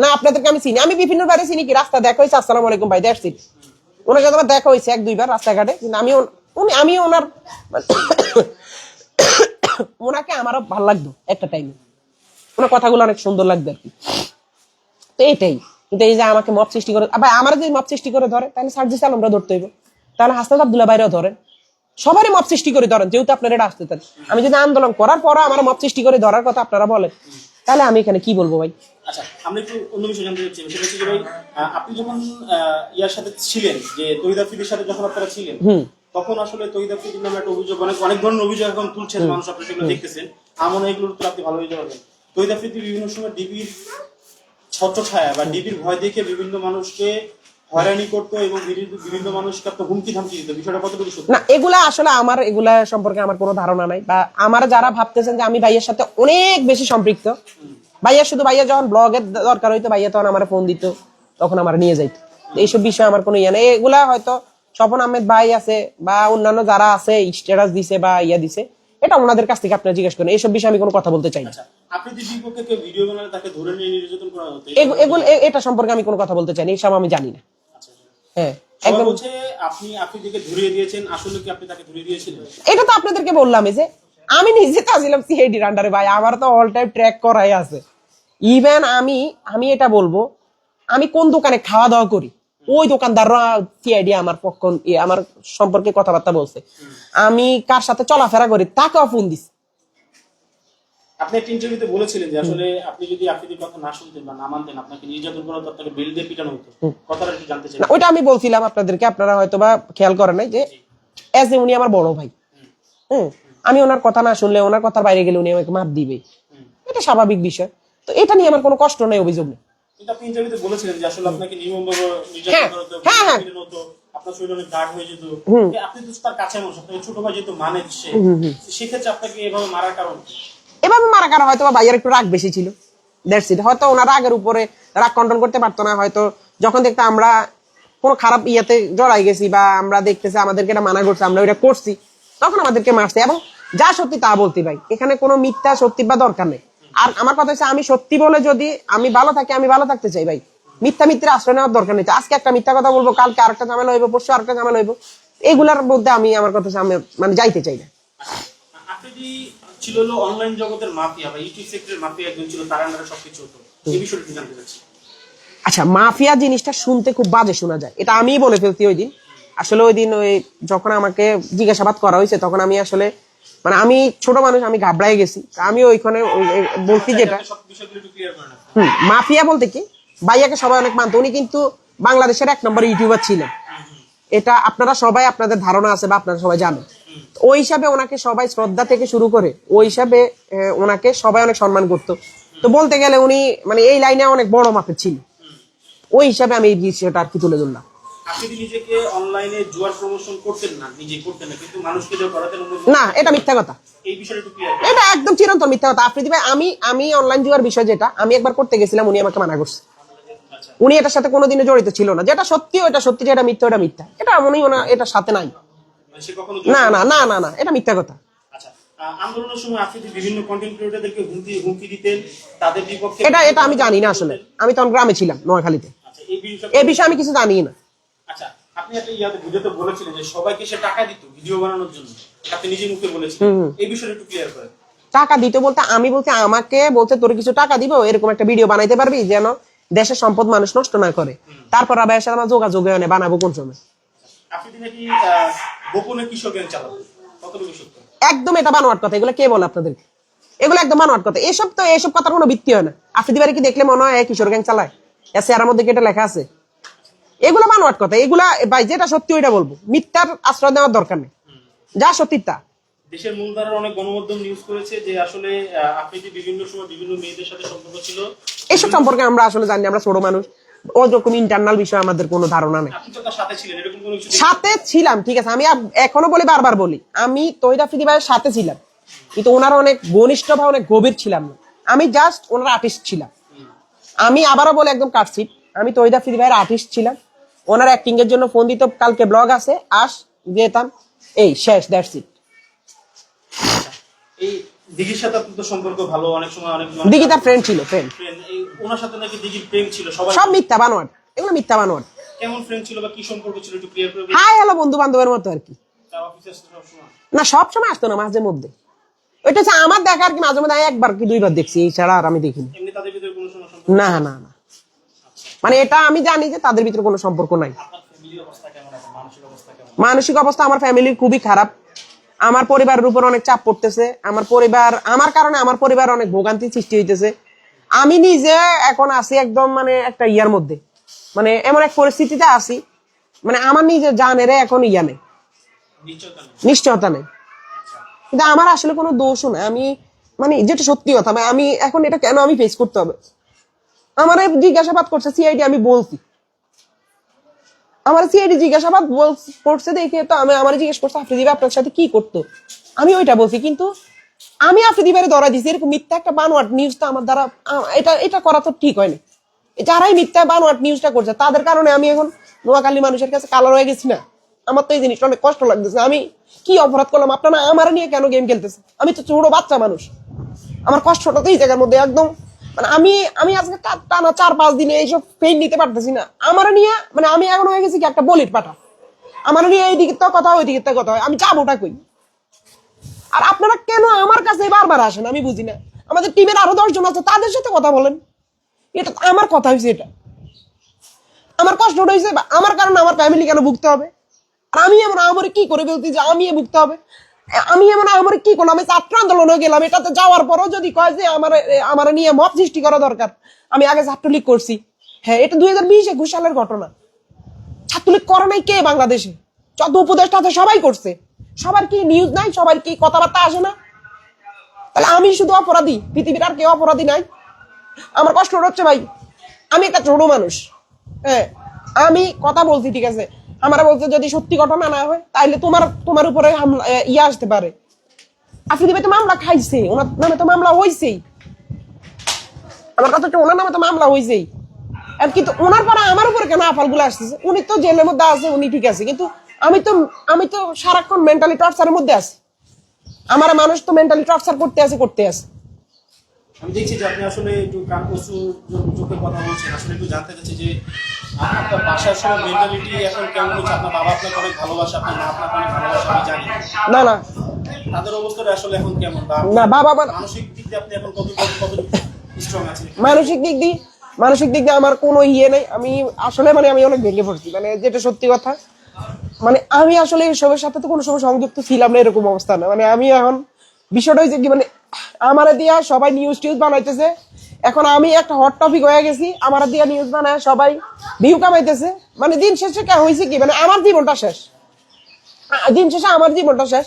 না, আপনাদেরকে আমি চিনি। আমি বিভিন্ন বারে চিনি কি, রাস্তা দেখা হয়েছে আসসালামু আলাইকুম ভাই ইট ওনার সাথে আমার দেখা হয়েছে এক, দুইবার রাস্তাঘাটে। কিন্তু আমি উনি আমি ওনার ওনাকে আমারও ভালো লাগতো একটা টাইমে ওনার কথাগুলো অনেক সুন্দর লাগতো আর কি। তো এইটাই। কিন্তু এই যে আমাকে মত সৃষ্টি করে ভাই আমার যদি মত সৃষ্টি করে ধরে, তাহলে সার্জিস আলমরা ধরতে হইব। তাহলে হাসনাত আব্দুল্লাহ বাইরেও ধরেন। সবারই মত সৃষ্টি করে ধরেন, যেহেতু আপনারা এটা আসতে আমি যদি আন্দোলন করার পরও আমার মত সৃষ্টি করে ধরার কথা আপনারা বলেন। তাহলে আমি এখানে কি বলব ভাই? আচ্ছা আমরা একটু অন্য বিষয় জানতে চাচ্ছি। সেটা হচ্ছে যে ভাই আপনি যখন ইয়ার সাথে ছিলেন যে তহিদ আফ্রিদির সাথে যখন আপনারা ছিলেন তখন আসলে তহিদ আফ্রিদির নামে একটা অভিযোগ অনেক অনেক ধরনের অভিযোগ এখন তুলছেন মানুষ আপনি সেগুলো দেখতেছেন। আমার এগুলোর তো আপনি ভালো হয়ে যাবেন তহিদ আফ্রিদি বিভিন্ন সময় ডিবির ছত্র ছায়া বা ডিবির ভয় দেখে বিভিন্ন মানুষকে হয়রানি করতো এবং বিভিন্ন- বিভিন্ন মানুষকে আপনার হুমকি ধামকি দিত। বিষয়টা কতটুকু সত্যি? না এগুলা আসলে আমার এগুলা সম্পর্কে আমার কোনো ধারণা নাই। বা আমার যারা ভাবতেছেন যে আমি ভাইয়ের সাথে অনেক বেশি সম্পৃক্ত ভাইয়া শুধু ভাইয়া যখন ব্লগের দরকার হইতো ভাইয়া তখন আমার ফোন দিত তখন আমার নিয়ে যাইতো। এইসব বিষয়ে আমার কোনো ইয়ে নেই। এগুলা হয়তো স্বপন আহমেদ ভাই আছে বা অন্যান্য যারা আছে স্ট্যাটাস দিছে বা ইয়া দিছে এটা ওনাদের কাছ থেকে আপনারা জিজ্ঞেস করেন। এইসব বিষয়ে আমি কোনো কথা বলতে চাই না। আচ্ছা এগুলো এটা সম্পর্কে আমি কোনো কথা বলতে চাই না এইসব আমি জানি না। হ্যাঁ একদম। বলছে আপনি আফ্রিদিকে ধরিয়ে দিয়েছেন আসলে কি আপনি তাকে ধরিয়ে দিয়েছিলেন এটা তো আপনাদেরকে বললাম যে আমি নিজে সিআইডির আন্ডারে ভাই। আমার তো অল টাইম ট্র্যাক করাই আছে। ইভেন আমি আমি এটা বলব আমি কোন দোকানে খাওয়া দাওয়া করি ওই দোকানদাররা সিআইডি আমার পক্ষ আমার সম্পর্কে কথাবার্তা বলছে। আমি কার সাথে চলাফেরা করি তাকেও ফোন দিস আপনি একটা ইন্টারভিউতে বলেছিলেন যে আসলে আপনি যদি আফ্রিদির কথা না শুনতেন বা না মানতেন আপনাকে নির্যাতন করা হতো আপনাকে বেল দিয়ে পিটানো হতো। কথাটা একটু জানতে চাই। ওইটা আমি বলছিলাম আপনাদেরকে আপনারা হয়তো বা খেয়াল করেন নাই যে এজ এ উনি আমার বড় ভাই। হুম। আমি ওনার কথা না শুনলে ওনার কথার বাইরে গেলে উনি আমাকে মাপ দিবে। এটা স্বাভাবিক বিষয়। তো এটা নিয়ে আমার কোনো কষ্ট নেই অভিযোগ নেই। আপনি ইন্টারভিউতে বলেছিলেন যে আসলে আপনাকে নির্মমভাবে নির্যাতন হ্যাঁ, করা হতো হ্যাঁ, হ্যাঁ। আপনার শরীর অনেক দাগ হয়ে যেত। আপনি তো তার কাছে মানুষ আপনাকে ছোট ভাই যেহেতু মানে সে সেক্ষেত্রে আপনাকে এভাবে মারার কারণ? এভাবে মারা কারও হয়তো ভাইয়ের একটু রাগ বেশি ছিল। ইট হয়তো ওনার রাগের উপরে রাগ কন্ট্রোল করতে পারতো না, হয়তো যখন দেখতে আমরা কোনো খারাপ ইয়েতে জড়াই গেছি বা আমরা দেখতেছি আমাদেরকে এটা মানা করছে, আমরা ওইটা করছি, তখন আমাদেরকে মারছে। এবং যা সত্যি তা বলতে ভাই, এখানে কোনো মিথ্যা সত্যি বা দরকার নেই। আর আমার কথা হচ্ছে আমি সত্যি বলে যদি আমি ভালো থাকি, আমি ভালো থাকতে চাই ভাই। মিথ্যা মিথ্যের আশ্রয় নেওয়ার দরকার নেই। আজকে একটা মিথ্যা কথা বলব, কালকে আরেকটা ঝামেলা হইবো, পরশু আরেকটা ঝামেলা হইবো। এগুলার মধ্যে আমি আমার কথা আমি মানে যাইতে চাই না। ছিল হলো অনলাইন জগতের মাফিয়া বা ইউটিউব সেক্টরের মাফিয়া একজন ছিল তার আন্ডারে সবকিছু হতো। এই বিষয়টা একটু জানতে চাচ্ছি? আচ্ছা মাফিয়া জিনিসটা শুনতে খুব বাজে শোনা যায়। এটা আমিই বলে ফেলছি ওই দিন। আসলে ওই দিন ওই যখন আমাকে জিজ্ঞাসাবাদ করা হয়েছে তখন আমি আসলে মানে আমি ছোট মানুষ আমি ঘাবড়াই গেছি। আমি ওইখানে ওই- ওই বলছি যেটা। হুম মাফিয়া বলতে কি? ভাইয়াকে সবাই অনেক মানতো। উনি কিন্তু বাংলাদেশের এক নম্বর ইউটিউবার ছিলেন। এটা আপনারা সবাই আপনাদের ধারণা আছে বা আপনারা সবাই জানেন। ওই হিসাবে ওনাকে সবাই শ্রদ্ধা থেকে শুরু করে ওই হিসাবে ওনাকে সবাই অনেক সম্মান করতো। তো বলতে গেলে উনি মানে এই লাইনে অনেক বড় মাপের ছিল। ওই হিসাবে আমি এই বিষয়টা আর কি তুলে ধরলাম। অনলাইনে জুয়ার প্রমোশন করতেন না? নিজে করতেন না কিন্তু মানুষকে করাতেন না এটা মিথ্যা কথা। এই এটা একদম চিরন্তন মিথ্যা কথা। ভাই আমি আমি অনলাইন জুয়ার বিষয় যেটা আমি একবার করতে গেছিলাম উনি আমাকে মানা করছে। আচ্ছা। উনি এটার সাথে কোনোদিনও জড়িত ছিল না। যেটা সত্যি ওটা সত্যি যেটা মিথ্যা ওটা মিথ্যা। এটা উনি ওনা এটার সাথে নাই। না না না না না এটা মিথ্যা কথা। আচ্ছা আন্দোলনের সময় আফ্রিদি বিভিন্ন কন্টেন্ট ক্রিয়েটরদেরকে হুমকি হুমকি দিতেন তাদের বিপক্ষে এটা এটা আমি জানি না আসলে। আমি তখন গ্রামে ছিলাম নোয়াখালীতে। আচ্ছা এই বিষয়ে আমি কিছু জানি না। আচ্ছা আপনি একটা ইয়াতে ভিডিওতে বলেছিলেন যে সবাইকে সে টাকা দিত ভিডিও বানানোর জন্য। আপনি নিজে মুখে বলেছিলেন। এই বিষয়টা একটু ক্লিয়ার করেন। টাকা দিতে বলতে আমি বলতে আমাকে বলতে তোর কিছু টাকা দিব? এরকম একটা ভিডিও বানাইতে পারবি যেন দেশের সম্পদ মানুষ নষ্ট না করে? তারপর আবার আমার যোগাযোগ বানাবো কোন সময়? আপনি নাকি গোপনে কিশোর গ্যাং কতটুকু সত্য? একদম এটা বানোয়াট কথা এগুলো কে বলে আপনাদেরকে এগুলো একদম বানোয়াট কথা। এসব তো এসব কথার কোনো ভিত্তি হয় না। আফ্রিদি বাড়ি কি দেখলে মনে হয় কিশোর গ্যাং চালায়? এসে মধ্যে কি এটা লেখা আছে? এগুলো বানোয়াট কথা। এগুলা ভাই যেটা সত্যি ওইটা বলব। মিথ্যার আশ্রয় দেওয়ার দরকার নেই। যা সত্যি তা। দেশের মূলধারার অনেক গণমাধ্যম নিউজ করেছে যে আসলে আফ্রিদি বিভিন্ন সময় বিভিন্ন মেয়েদের সাথে সম্পর্ক ছিল। এসব সম্পর্কে আমরা আসলে জানি আমরা ছোট মানুষ। ওরকম ইন্টারনাল বিষয়ে আমাদের কোনো ধারণা নেই। তার সাথে ছিলাম ঠিক আছে। আমি এখনও বলি বারবার বলি। আমি তহিদ আফ্রিদি ভাইয়ের সাথে ছিলাম। কিন্তু ওনার অনেক ঘনিষ্ঠ বা অনেক গভীর ছিলাম না। আমি জাস্ট ওনার আর্টিস্ট ছিলাম। আমি আবারও বলে একদম কাটছি আমি তহিদ আফ্রিদি ভাইয়ের আর্টিস্ট ছিলাম। ওনার অ্যাক্টিং এর জন্য ফোন দিত কালকে ব্লগ আছে। আস যেতাম এই শেষ দ্যাটস ইট এই দিঘির সাথে আপনার সম্পর্ক ভালো অনেক সময় অনেক দিঘি তার ফ্রেন্ড ছিল ফ্রেন্ড ওনার সাথে নাকি দিঘির প্রেম ছিল? সবাই সব মিথ্যা বানোয়াট এগুলো মিথ্যা বানোয়াট। কেমন ফ্রেন্ড ছিল বা কি সম্পর্ক ছিল একটু ক্লিয়ার করে হাই হ্যালো বন্ধু বান্ধবের মতো আর কি। না সব সময় আসতো না মাঝে মধ্যে। ওইটা হচ্ছে আমার দেখা আর কি মাঝে মধ্যে আমি একবার কি দুইবার দেখছি এই ছাড়া আর আমি দেখিনি। না না না। মানে এটা আমি জানি যে তাদের ভিতরে কোনো সম্পর্ক নাই। মানসিক অবস্থা আমার ফ্যামিলির খুবই খারাপ। আমার পরিবারের উপর অনেক চাপ পড়তেছে। আমার পরিবার আমার কারণে আমার পরিবার অনেক ভোগান্তি সৃষ্টি হইতেছে। আমি নিজে এখন আছি একদম মানে একটা ইয়ার মধ্যে। মানে এমন এক পরিস্থিতিতে আছি মানে আমার নিজের জানেরে এখন ইয়া নেই। নিশ্চয়তা নেই। কিন্তু আমার আসলে কোনো দোষও না আমি মানে যেটা সত্যি কথা মানে আমি এখন এটা কেন আমি ফেস করতে হবে? আমার জিজ্ঞাসাবাদ করছে সিআইডি আমি বলছি। আমার সিআইডি জিজ্ঞাসাবাদ করছে দেখে তো আমি আমার জিজ্ঞেস করছে, আফ্রিদি ভাই, আপনার সাথে কি করতো? আমি ওইটা বলছি, কিন্তু আমি আফ্রিদি ভাইয়ের ধরা দিছি, এরকম মিথ্যা একটা বানোয়াট নিউজ তো আমার দ্বারা এটা এটা করা তো ঠিক হয়নি। যারাই মিথ্যা বানোয়াট নিউজটা করছে, তাদের কারণে আমি এখন নোয়াখালী মানুষের কাছে কালার হয়ে গেছি না। আমার তো এই জিনিসটা অনেক কষ্ট লাগতেছে। আমি কি অপরাধ করলাম? আপনারা আমার নিয়ে কেন গেম খেলতেছে আমি তো ছোট বাচ্চা মানুষ। আমার কষ্টটা তো এই জায়গার মধ্যে একদম মানে আমি আমি আজকে টানা চার, পাঁচ দিনে এইসব পেইন নিতে পারতেছি না। আমার নিয়ে মানে আমি এখন হয়ে গেছি কি একটা বলির পাঠা। আমার নিয়ে এই দিকে তো কথা ওই দিকে তো কথা হয়। আমি যাবোটা কই? আর আপনারা কেন আমার কাছে বারবার আসেন? আমি বুঝি না। আমাদের টিমের আরও দশজন আছে, তাদের সাথে কথা বলেন। এটা আমার কথা হয়েছে এটা। আমার কষ্ট হয়েছে আমার কারণে আমার ফ্যামিলি কেন ভুগতে হবে? আর আমি এমন আমার কি করে বলতে যে আমি ভুগতে হবে? আমি এমন আমার কি করলাম? আমি ছাত্র আন্দোলনে গেলাম, এটাতে যাওয়ার পরও যদি কয় যে আমার আমার নিয়ে মত সৃষ্টি করা দরকার, আমি আগে ছাত্রলীগ করছি। হ্যাঁ এটা দুই হাজার বিশ একুশ সালের ঘটনা। ছাত্রলীগ করে নাই কে বাংলাদেশে? যত উপদেষ্টা আছে সবাই করছে। সবার কি নিউজ নাই? সবার কি কথাবার্তা আসে না? তাহলে আমি শুধু অপরাধী? পৃথিবীর আর কেউ অপরাধী নাই? আমার কষ্ট হচ্ছে ভাই। আমি একটা ছোট মানুষ। হ্যাঁ আমি কথা বলছি, ঠিক আছে? আমার বলছে, যদি সত্যি ঘটনা না হয়, তাইলে তোমার তোমার উপরে ইয়ে আসতে পারে। আফ্রিদি ভাই তো মামলা খাইছে, ওনার নামে তো মামলা হয়েছেই আমার কথা ওনার নামে তো মামলা হয়েছেই কিন্তু ওনার পরে আমার উপরে কেন আফালগুলো আসতেছে? উনি তো জেলের মধ্যে আছে, উনি ঠিক আছে, কিন্তু আমি তো আমি তো সারাক্ষণ মেন্টালি টর্চারের মধ্যে আছি। আমার মানুষ তো মেন্টালি টর্চার করতে আছে করতে আছে। আমি দেখছি যে আপনি আসলে একটু কান কচু চোখের কথা বলছেন। আসলে একটু জানতে চাচ্ছি যে আপনার বাসার সব মেন্টালিটি এখন কেমন হচ্ছে? আপনার বাবা আপনাকে অনেক ভালোবাসে আপনার মা আপনাকে অনেক ভালোবাসে আমি জানি। না না। তাদের অবস্থাটা আসলে এখন কেমন? না বাবা মানসিক দিক দিয়ে আপনি এখন কত কত কত স্ট্রং আছেন? মানসিক দিক দিয়ে মানসিক দিক দিয়ে আমার কোনো ইয়ে নেই। আমি আসলে মানে আমি অনেক ভেঙে পড়ছি। মানে যেটা সত্যি কথা মানে আমি আসলে এসবের সাথে তো কোনো সময় সংযুক্ত ছিলাম না এরকম অবস্থা না। মানে আমি এখন বিষয়টা হয়েছে কি মানে আমার দিয়া সবাই নিউজ টিউজ বানাইতেছে। এখন আমি একটা হট টপিক হয়ে গেছি, আমার দিয়া নিউজ বানায় সবাই ভিউ কামাইতেছে। মানে দিন শেষে কে হয়েছে কি? মানে আমার জীবনটা শেষ। দিন শেষে আমার জীবনটা শেষ।